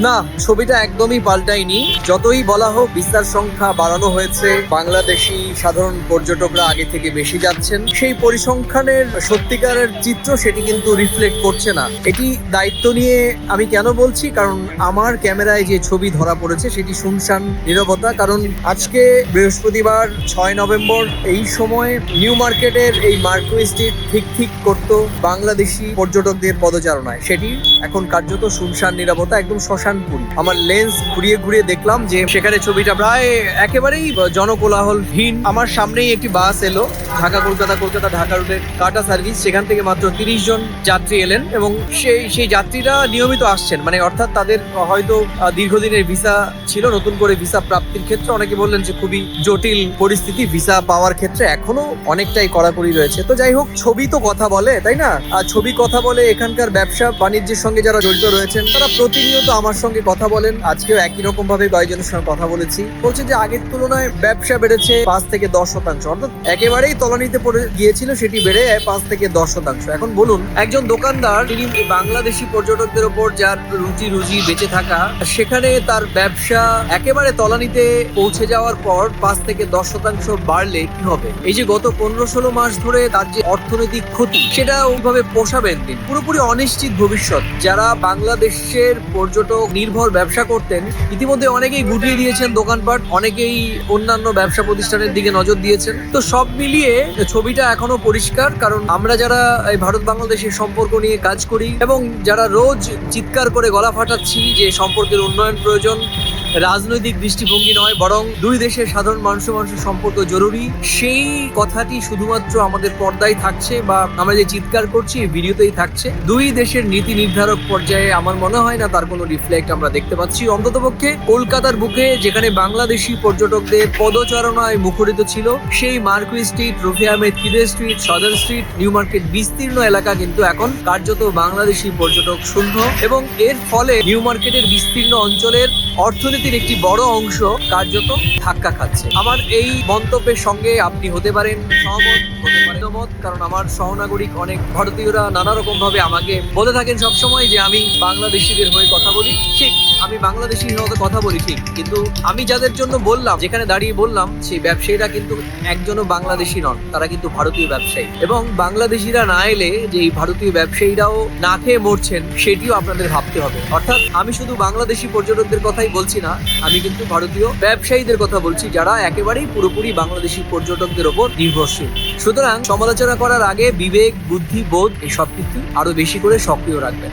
না, ছবিটা একদমই পাল্টায়নি। যতই বলা হোক, বিস্তার সংখ্যা বাড়ানো হয়েছে। বাংলাদেশি সাধারণ পর্যটকরা আগে থেকে বেশি যাচ্ছেন। সেই পরিসংখ্যানের সত্যিকারের চিত্র সেটি কিন্তু রিফ্লেক্ট করছে না। এটি দায়িত্ব নিয়ে আমি কেন বলছি? কারণ আমার ক্যামেরায় যে ছবি ধরা পড়েছে, সেটি শুনশান নীরবতা। কারণ আজকে বৃহস্পতিবার, ছয় নভেম্বর, এই সময় নিউ মার্কেটের এই মার্কুই স্ট্রিট ঠিক ঠিক করতো বাংলাদেশি পর্যটকদের পদচারণায়। সেটি এখন কার্যত শুনশান নিরাপত্তা একদম শ্মশানপুরি আমার লেন্স ঘুরিয়ে ঘুরিয়ে দেখলাম যে সেখানে ছবিটা প্রায় একেবারেই জনকোলাহলহীন আমার সামনেই একটি বাস এলো, ঢাকা কলকাতা কলকাতা, ঢাকা রুটের কাটা সার্ভিস সেখান থেকে মাত্র তিরিশ জন যাত্রী এলেন এবং সেই সেই যাত্রীরা নিয়মিত আসছেন। মানে অর্থাৎ তাদের হয়তো দীর্ঘদিনের ভিসা ছিল, নতুন করে ভিসা প্রাপ্তির ক্ষেত্রে অনেকে বললেন যে খুবই জটিল পরিস্থিতি। ভিসা পাওয়ার ক্ষেত্রে এখনও অনেকটাই কড়াকড়ি রয়েছে। তো যাই হোক, ছবি তো কথা বলে, তাই না? আর ছবি কথা বলে এখানকার ব্যবসা বাণিজ্যের সঙ্গে যারা জড়িত রয়েছেন, তারা প্রতিনিয়ত আমার সঙ্গে কথা বলেন। আজকেও একই রকম ভাবে কয়েকজনের সঙ্গে কথা বলেছি। বলছে যে আগের তুলনায় ব্যবসা বেড়েছে পাঁচ থেকে দশ শতাংশ। অর্থাৎ একেবারেই তলানিতে পড়ে গিয়েছিল, সেটি বেড়ে পাঁচ থেকে দশ শতাংশ। এখন বলুন, একজন দোকানদার তিনি বাংলাদেশি পর্যটকদের ওপর যার রুজি রুজি বেঁচে থাকা, সেখানে তার ব্যবসা একেবারে তলানিতে পৌঁছে যাওয়ার পর পাঁচ থেকে দশ শতাংশ বাড়লে কি হবে? এই যে গত পনেরো ষোলো মাস ধরে তার যে অর্থনৈতিক ক্ষতি, সেটা ওইভাবে পোষাবেন তিনি। পুরোপুরি অনিশ্চিত ভবিষ্যৎ। যারা বাংলাদেশের পর্যটক নির্ভর ব্যবসা করতেন। ইতিমধ্যে অনেকেই গুটিয়ে দিয়েছেন দোকানপাট, অনেকেই অন্যান্য ব্যবসা প্রতিষ্ঠানের দিকে নজর দিয়েছেন। তো সব মিলিয়ে ছবিটা এখনও পরিষ্কার, কারণ আমরা যারা এই ভারত বাংলাদেশের সম্পর্ক নিয়ে কাজ করি এবং যারা রোজ চিৎকার করে গলা ফাটাচ্ছি যে সম্পর্কের উন্নয়ন প্রয়োজন রাজনৈতিক দৃষ্টিভঙ্গি নয়, বরং দুই দেশের সাধারণ মানুষ মানুষের সম্পর্ক জরুরি। সেই কথাটি শুধুমাত্র আমাদের পর্দায় থাকছে বা আমরা যে চিৎকার করছি ভিডিওতেই থাকছে। দুই দেশের নীতি নির্ধারক পর্যায়ে আমার মনে হয় না তার কোনো রিফ্লেক্ট আমরা দেখতে পাচ্ছি। অন্ততপক্ষে কলকাতার বুকে, যেখানে বাংলাদেশি পর্যটকদের পদচারণায় মুখরিত ছিল, সেই Marquis street, Rafi Ahmed Kidwai street, Sadar street, New Market বিস্তীর্ণ এলাকা কিন্তু এখন কার্যত বাংলাদেশি পর্যটক শূন্য এবং এর ফলে নিউ মার্কেটের বিস্তীর্ণ অঞ্চলের অর্থনীতির একটি বড় অংশ কার্যত ধাক্কা খাচ্ছে। আমার এই মন্তব্যের সঙ্গে আপনি হতে পারেন সহমত, হতে পারেন মত কারণ আমার সহনাগরিক অনেক ভারতীয়রা নানা রকম ভাবে আমাকে বলে থাকেন সবসময় যে আমি বাংলাদেশিদের হয়ে কথা বলি। ঠিক, আমি বাংলাদেশির হয়ে কথা বলি, ঠিক, কিন্তু আমি যাদের জন্য বললাম, যেখানে দাঁড়িয়ে বললাম সেই ব্যবসায়ীরা কিন্তু একজনও বাংলাদেশি নন, তারা কিন্তু ভারতীয় ব্যবসায়ী। এবং বাংলাদেশিরা না এলে যে এই ভারতীয় ব্যবসায়ীরাও না খেয়ে মরছেন, সেটিও আপনাদের ভাবতে হবে। অর্থাৎ আমি শুধু বাংলাদেশি পর্যটকদের কথাই বলছি না, আমি কিন্তু ভারতীয় ব্যবসায়ীদের কথা বলছি। যারা একেবারেই পুরোপুরি বাংলাদেশি পর্যটকদের ওপর নির্ভরশীল। সুতরাং সমালোচনা করার আগে বিবেক, বুদ্ধি, বোধ এসব সব কিছু আরও বেশি করে সক্রিয় রাখবেন।